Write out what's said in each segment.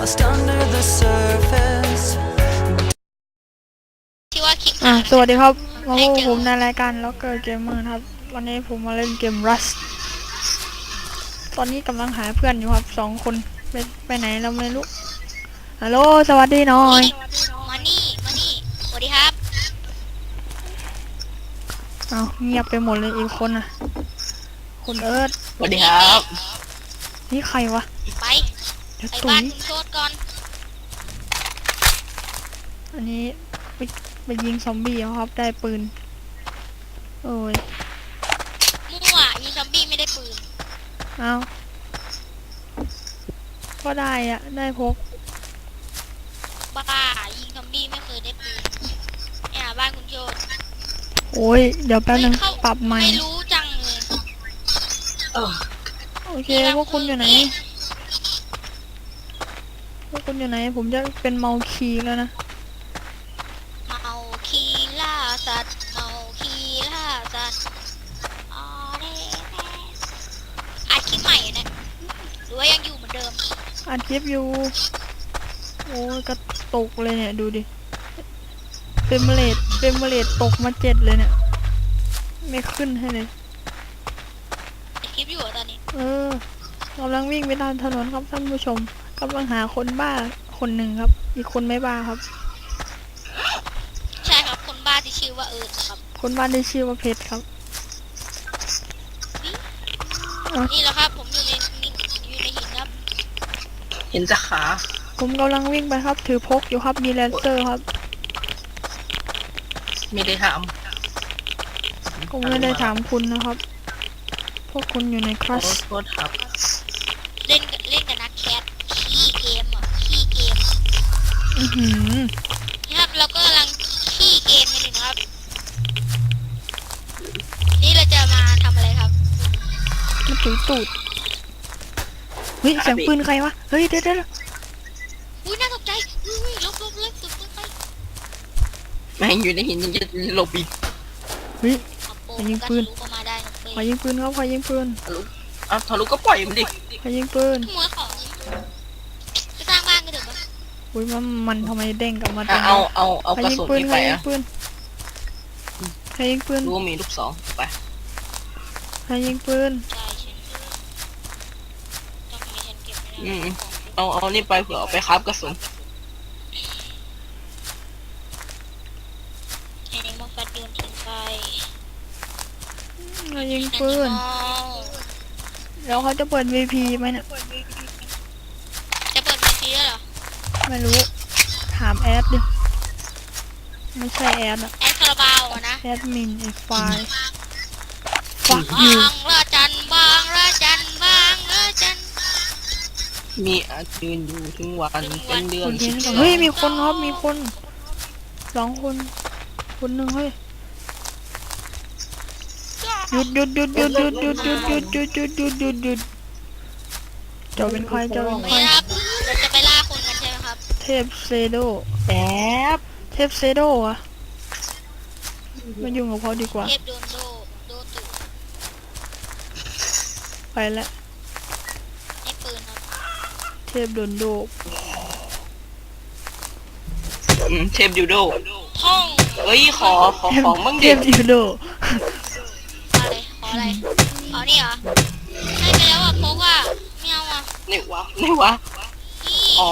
under the surface. ที่ว่าคลิปอะหาสวัสดีครับมาพให้บเจกับอผมในรายการล็อกเกอร์เกมเมอร์ครับ วันนี้ผมมาเล่นเกม Rust ตอนนี้กำลังหาเพื่อนอยู่ครับสองคนไปไปไหนเราไม่รู้ฮัลโหลสวัสดีหน่อยมานี่มานี่สวัสดีครับเอาเงียบไปหมดเลยอีกคนอะคุณเอิร์ธสวัสดีครับ นี่ใครวะไปเดี๋ยวไปตุ๋บ้านยคุณโชด ก่อน อันนี้ไปไปยิงซอมบี้เอาครับได้ปืน โอ้ยมั่วยิงซอมบี้ไม่ได้ปืน เอาก็ได้อะได้พกบ้า ยิงซอมบี้ไม่เคยได้ปืนเนี่ยบ้านคุณโชดโอ้ยเดี๋ยวแป๊บนึงเฮ้ยเข้าปรับใหม่ไม่รู้จังเลยเออโอเคพวกคุณอยู่ไหน พวกคุณอยู่ไหน ผมจะเป็นเมาคีแล้วนะ เมาคีล่าสัตว์เมาคีล่าสัตว์ออเดแมสอัดคลิปใหม่นะหรือว่ายังอยู่เหมือนเดิมอัดคลิปอยู่ โอ้ยกระตกเลยเนี่ย ดูดิเฟรมเรทเฟรมเรทตกมาเจ็ดเลยเนี่ย ไม่ขึ้นให้เลย อัดคลิปอยู่เหรอตอนนี้ เออกำลังวิ่งไปตามถนนครับท่านผู้ชม กำลังหาคนบ้าคนหนึ่งครับ อีกคนไม่บ้าครับ ใช่ครับ คนบ้าที่ชื่อว่าเอิร์ธนะครับ คนบ้านได้ชื่อว่าเพชรครับนี่แหละครับ ผมอยู่ในนี่อยู่ในหินครับ เห็นจะขาผมกำลังวิ่งไปครับ ถือพกอยู่ครับ มีแลนเซอร์ครับ ไม่ได้ทผมไม่ได้ถามคุณนะครับ พวกคุณอยู่ในคำรัชขอโทษครับ เล่นกับเล่นกับนักแคทขี้เกมอะขี้เกม อือหือนะครับเราก็กำลังขี้เกมกันอยู่นะครับ นี่เราจะมาทำอะไรครับมาตุยตูดเฮ้ยเสียงปืนใครวะ เฮ้ยเดี๋ยวเดี๋ยวอุ้ยน่าตกใจอุ้ยลบลบเลยสุดปืนไปแม่งอยู่ในหินยังจะหลบอีกเฮ้ยเอาโปไปยิงปืนกระสุเข้ามาได้นะเป้ขอยิงปืนครับขอยิงปืนอ้าวทะลุก็ปล่อยมันดิ ขอยิงปืน ขโมยของไปสร้างบ้านกันเถอะปะ อุ้ยมันมันทำไมเด้งกลับมาตรอะงเอานี้เอาเอาใครกระยิงสุนปืนนี้ใครไปยิงอะปืนใครยิงปืนรู้ว่ามีลูกสองไปใครยิงปืนใช่ฉันต้องมีฉันเก็บไม่ได้อืมเอาเอานี่ไปเผื่อเอาไปคราบกระสุนไอ้ในมอฟัดโยนทิ้งไปใครยิงปืนอ๋อแล้วเขาจะเปิด VP ไหมเนี่ย จะเปิดบัญชีแล้วเหรอ ไม่รู้ ถามแอดดิ ไม่ใช่แอดอะแอดคาราบาวอะนะแอดมินไอ้ไฟล์ fuck you บางละจันบางละจันบางละจันมีอาจยืนอยู่ถึงวันเป็นเดือคุนณเห็สินบก่อนสองเฮ้ย มีคนครับ มีคนสองคน คนหนึ่งเฮ้ย หยุดหยุดหยุดหยุดหยุดหยุดหยุดหยุดหยุดหยุดหยุดหยุดหยุดเจ้าเป็นใครเจ้าเป็นใครนี่นะครับ พเซโดแอบเทพเซโดอะไมายุ่งกับเขาดีกว่า เทพโดนโดโดตุไปแล้วให้ปืนครับเทพโดนโดอืมเทพดิวโดท่องเอ้ยขอขอของบ้างเทดิพยูโดอะไรขออะไรเอานี่เหรอให้ไปแล้วอะพกอะไม่เอาอะไหนวะไหนวะ นี่อ๋อ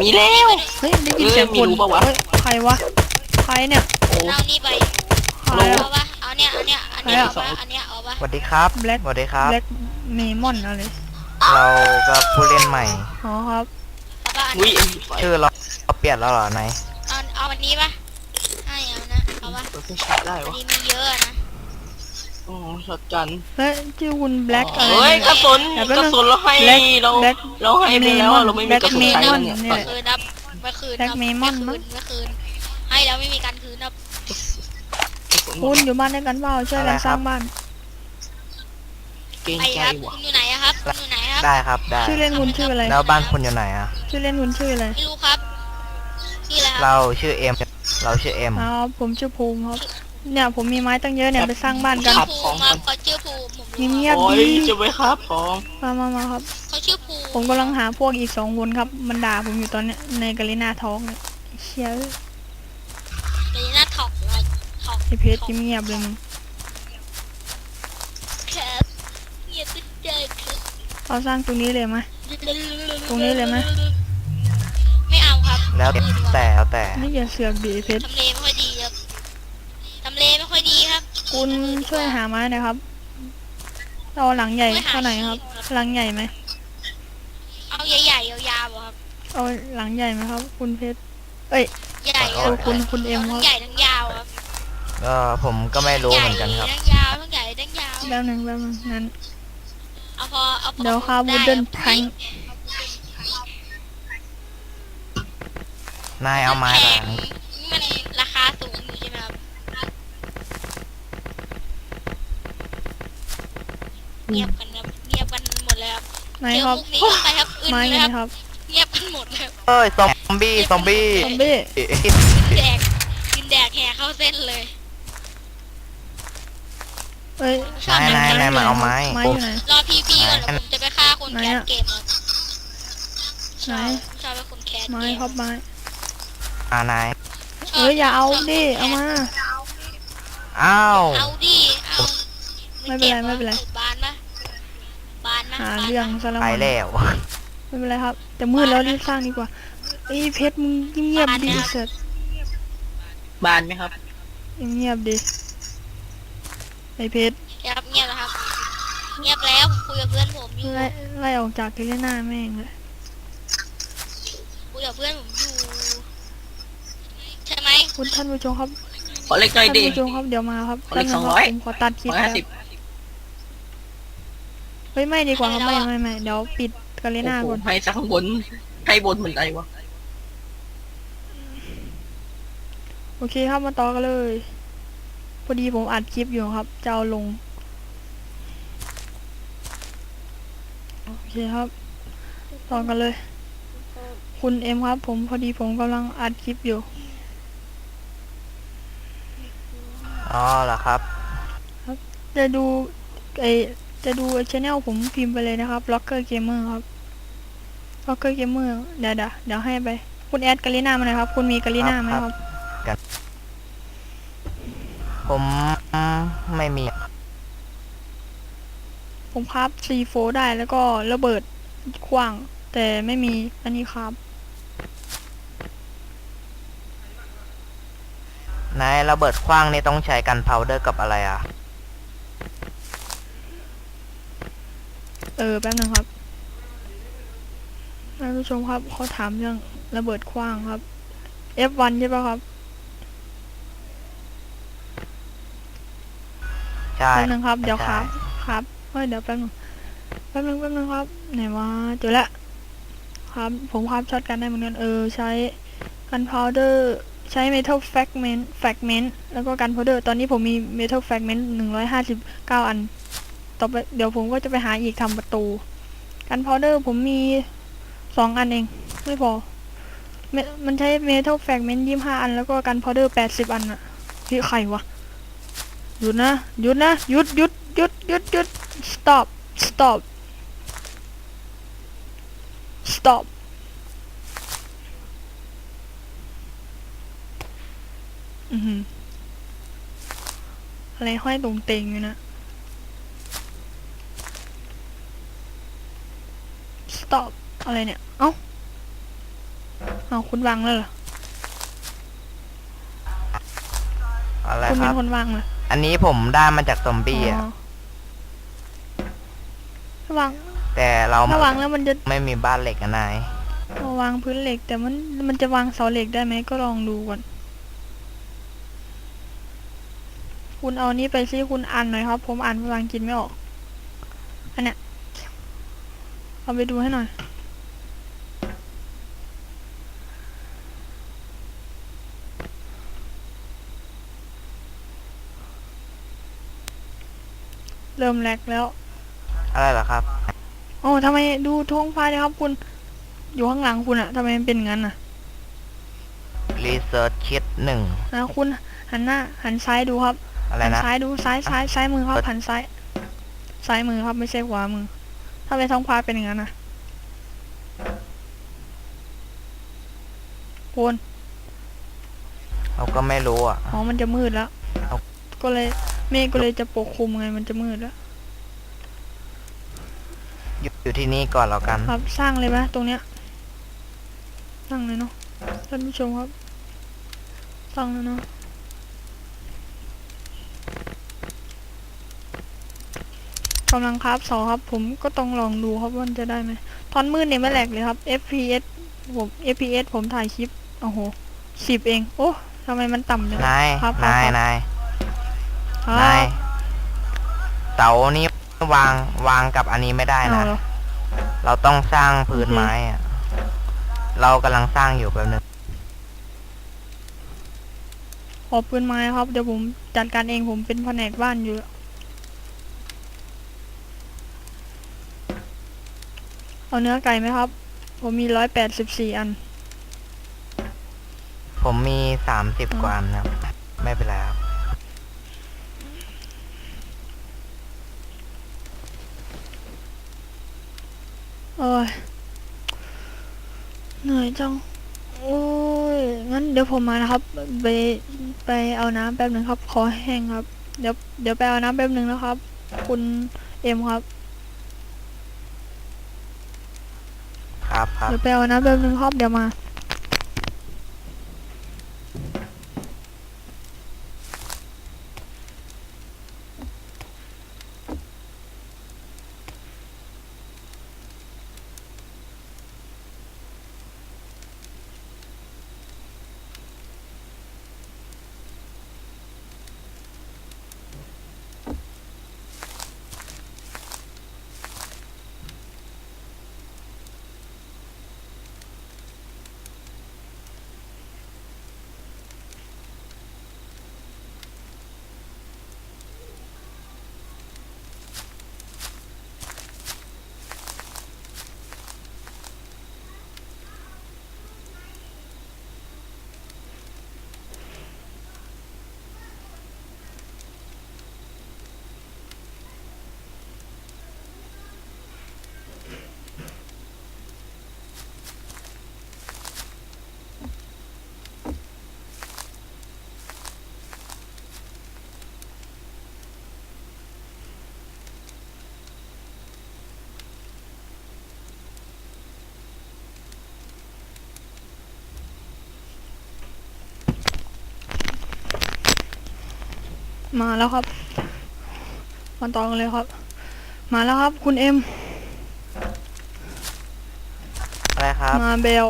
มีแล้วเฮ้ยได้ยินเสียงคนเออมีรู้ปะวะเฮ้ยใครวะใครเนี่ยโอ้เอานี่ไปใครเอาปะเอาเนี่ยเอาเนี่ยอันเนี้ยเอาสอปะงอันเนี้ยเอาปะสวัสดีครับ Black สวัสดีครับ แบล็กเมมอนอะไรเราก็ผู้เล่นใหม่ อ๋อครับเอาปะอันอุ้ยนี้เอ็มไฟชื่อเราเราเปลี่ยนแล้วเหรอไหนเอาเอาอันนี้ปะให้เอานะเอาปะเปิดไฟฉายได้อันวะนี้มีเยอะอะนะ อ๋อช็อตกันแล้วชื่อคุณแบล็กอะไรเฮ้ยเนี่ยกระสุนแต่แป๊บกนึระงสุนเราให้ Black เรา Black เราให้ไปแล้วอะเราไม่มีกระสุนใช้ Black เนี่ย Lemon ไม่คืนครับไม่คืนครับ Black Lemon ไม่มั้คืงนไม่คืน ให้แล้วไม่มีการคืนครับคุณอยู่บ้านด้วยกันเปล่าช่วยกันอะไรครับสร้างบ้านเกรงไปใจครับว่ะคุณอยู่ไหนอะครับคุณอยู่ไหนครับได้ครับได้ชื่อเล่นคุณชื่ออะไรแล้วบ้านคุณอยู่ไหนอะชื่อเล่นคุณชื่ออะไรไม่รู้ครับชื่ออะไรครับเราชื่อเอ็มเราชื่อเอ็มอ๋อผมชื่อภูมิครับ เนี่ยผมมีไม้ตั้งเยอะเนี่ยไปสร้างบ้านกันชื่อภูมิครับเขาชื่อภูมิผมรู้เงียบ โอ้ๆยดีจะไปครับของมามามาครับ เขาชื่อภูมิผมกำลังหาพวกอีกสองคนครับ มันด่าผมอยู่ตอนเนี้ยในกาลินาท้องเนี่ยเชี่ยเอ้ยเดี๋ยวหน้าถอกเลยถอกไอเพชรเงียบๆเลยมึงแคสเงียบไปเลยครับเราสร้างตรงนี้เลยไหมตรงนี้เลยไหม ไม่เอาครับแล้วแต่แล้วแต่ไม่อย่าเสือกดิไอ้เพชรทำเลไม่ค่อยดีครับทำเลไม่ค่ อยดีครับคุณช่วยหาไม้หนะครับ เราหลังใหญ่เท่าไหร่ครับ หลังใหญ่ไหม เอาใหญ่ๆยาวๆอะครับ เอาหลังใหญ่ไหมครับ คุณเพชร เอ้ย ใหญ่เออคุณคุณเอ็มคทั้รับงใหญ่ทั้งยาวครับก็ผมก็ไม่รู้ใหญ่เหมือนกันครับ ทั้งยาวทั้งใหญ่ทั้งยาวแล้วหนึ่งแล้วนึงงั้น เอาพอเอาพอเดี๋ยวครับไ wooden plank นายเอาไม้แพมางมันราคาสูงอยู่ใช่ไหมครับ เงียบกันครับเงียบกันหมดเลยครับไหนเจอครับมุกนี้เข้าไปครับอึนไม้เลไงยครับครับเงียบกันหมดเลยครับเอ้ยซอมบี้ซอมบี้ซอมบี้แดกกินแดกแห่เข้าเส้นเลย เอ้ยชอบนายแดนายกนายมาเอาไม้ไม้อยู่ไหน รอพีพีก่อนเดี๋ยวผมจะไปฆ่าคนไหนแคสอะเกมครับชไหนอบชอบเป็นคนแคสไม้เกมครับไม้อ่านายชบเอ้ยอย่าเอาชบดิเอามา อ้าว เอาดิเอาไม่เป็นไรจ็บหไม่เป็นไรบานปะบานนะ หาบานเรื่องปะซะแล้วไปมั้งแล้ว ไม่เป็นไรครับ แต่มืดแล้วรีบสร้างดีกว่าเอ้ยเพชรมึงเงียบๆดิเสร็จบานไหมครับ เงียบๆดิไอเพชรครับเงียบแล้วครับ เงียบแล้วผมคุยกับเพื่อนผมอยู่ไล่ไล่ออกจากเกเลน่าแม่งเลยคุยกับเพื่อนผมอยู่ใช่ไหมคุณท่านผู้ชมครับขอเล็กหน่อยท่านดิผู้ชมครับเดี๋ยวมาครับขอเลขแป๊บนึสองร้อยคบผมขอตัดคลิปร้อยแล้ห้าวสิบเฮ้ยไม่ดีกว่าครับไม่ไม่ไม่เดี๋ยวปิดเกเลน่าโอ้โหก่อนให้สักข้างบนให้บนเหมือนไรวะโอเคครับมาต่อกันเลย พอดีผมอัดคลิปอยู่ครับจะเอาลงโอเคครับต่อกันเลย คุณเอ็มครับผมพอดีผมกำลังอัดคลิปอยู่อ๋อเหรอครับจะดูไอ จะดูช anel ผมพิมพ์ไปเลยนะครับ Locker Gamer ครับ Locker Gamer เดี๋ยวเดี๋ยวเดี๋ยวให้ไป คุณแอดกาลิน่ามาหน่อยครับ คุณมีกาลิน่าไหมครับครับ ผมไม่มี ผมครับ C4 ได้แล้วก็ระเบิดขว้าง แต่ไม่มีอันนี้ครับ นายระเบิดขว้างนี่ต้องใช้กันพาวเดอร์กับอะไรอะ เออแป๊บนึงครับท่านผู้ชมครับเขาถามเรื่องระเบิดขว้างครับ F1 ใช่ปะครับใช่แป๊บนึงครับเดี๋ยวคใช่รับ ครับเฮ้ยเดี๋ยวแป๊บนึงแป๊บนึงแป๊บนึงครับ ไหนวะเจอละครับ ผมครับช็อตกันได้เหมือนกันเออใช้กันพาวเดอร์ใช้ metal fragment fragment แล้วก็กันพาวเดอร์ตอนนี้ผมมี metal fragment หนึ่งร้อยห้าสิบเก้าอัน ต่อไปเดี๋ยวผมก็จะไปหาอีกทำประตู กันพาวเดอร์ผมมีสองอันเอง ไม่พอมมันใช้ metal fragment ยี่ห้าอัน แล้วก็กันพาวเดอร์แปดสิบอันอะพี่ใครวะ หยุดนะ หยุดนะ หยุดหยุดหยุดหยุดหยุด stop stop stop อือหืออะไรห้อยตรงเตงอยู่นะ stop อะไรเนี่ย เอ้า เอาคุณวางแล้วเหรอ อะไรคุณคเป็รันบ คนวางเหรออันนี้ผมได้มาจากซอมบี้อะถ้าวางแต่เราถ้าวางแล้วมันจะไม่มีบ้านเหล็กอะนาย เอาวางพื้นเหล็ก แต่มันมันจะวางเสาเหล็กได้ไหมก็ลองดูก่อน คุณเอานี้ไปซิคุณอ่านหน่อยครับ ผมอ่านภาษาอังกฤษไม่ออก อันเนี้ย เอาไปดูให้หน่อย เริ่มแลกแล้ว อะไรเหรอครับ โอ้ทำไมดูท้องฟ้าเลยครับคุณ อยู่ข้างหลังคุณอะทำไมมันเป็นงั้นอะ Research Kit หนึ่งนะคุณหันหน้า หันซ้ายดูครับอะไรหันนะซ้ายดูซ้ายซ้ายซ้ายมือครับเปิดหันซ้าย ซ้ายมือครับไม่ใช่ขวามือ ทำไมท้องฟ้าเป็นอย่างนั้นอะวนเราก็ไม่รู้อะ อ๋อ มันจะมืดแล้วก็เลยเมฆก็เลยจะปกคลุมไง มันจะมืดแล้ว อยู่อยู่ที่นี่ก่อนแล้วกัน ครับ สร้างเลยไหมตรงเนี้ย สร้างเลยเนาะ ท่านผู้ชมครับ สร้างเลยเนาะ กำลังครับสอครับ ผมก็ต้องลองดูครับว่ามันจะได้ไหมตอนมืดเนี่ยไม่แหลกเลยครับ FPS ผม FPS ผมถ่ายคลิปโอ้โหสิบเอง โอ้ทำไมมันต่ำจังนายครับนายครับนายครันายบเสานี้วางวางกับอันนี้ไม่ได้เอานะเหรอเราต้องสร้างพื้นโอเคไม้อะเรากำลังสร้างอยู่แป๊บนึงขอปืนไม้ครับ เดี๋ยวผมจัดการเองผมเป็นแผนกบ้านอยู่แล้ว เอาเนื้อไก่ไหมครับ ผมมีร้อยแปดสิบสี่อัน ผมมีสามสิบอืมกว่าอันครับ ไม่เป็นไรครับ โอ้ย เหนื่อยจัง โอ้ย งั้นเดี๋ยวผมมานะครับ ไปไปเอาน้ำแป๊บหนึ่งครับ ขอแห้งครับ เดี๋ยวเดี๋ยวไปเอาน้ำแป๊บหนึ่งนะครับ คุณเอ็มครับ ครับ เดี๋ยวไปเอาน้ำแป๊บหนึ่งครับเดี๋ยวมา มาแล้วครับมาต่อกันเลยครับ มาแล้วครับ คุณเอ็ม อะไรครับ มาเบล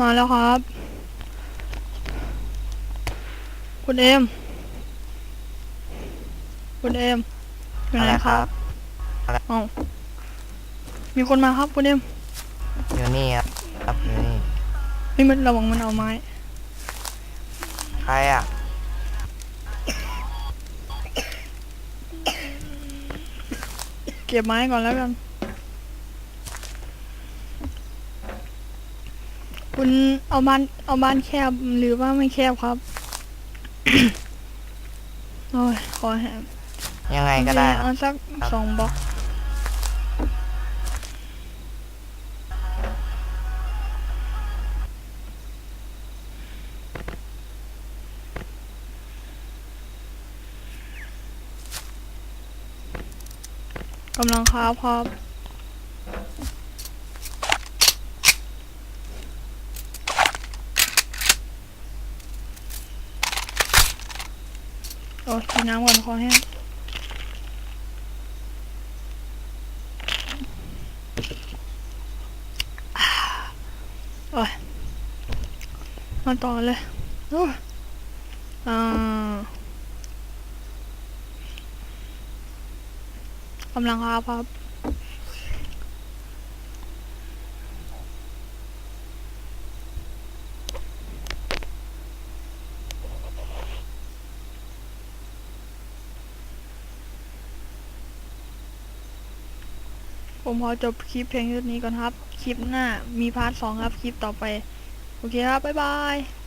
มาแล้วครับ คุณเอ็ม คุณเอ็มอยู่ไหนอะไรคครัรับบเอ้ามีคนมาครับคุณเอ็มอยู่นี่ครับ ครับอยู่นี่ นี่มันระวังมันเอาไม้ใครอะ เก็บไม้ก่อนแล้วกัน คุณเอาบ้านเอาบ้านแคบหรือว่าไม่แคบครับ โอ้ยขอแหมยังไงก็ได้คเอารับสักครับสองบล็อก กำลังครับครับโอ้กินน้ำก่อนคอแห้งโอ้ยมาต่อเลยโอ้ยอ่า กำลังครับครับ ผมขอจบคลิปเพลงชุดนี้ก่อนครับ คลิปหน้ามีพาร์ทสองครับ คลิปต่อไป โอเคครับ บ๊ายบาย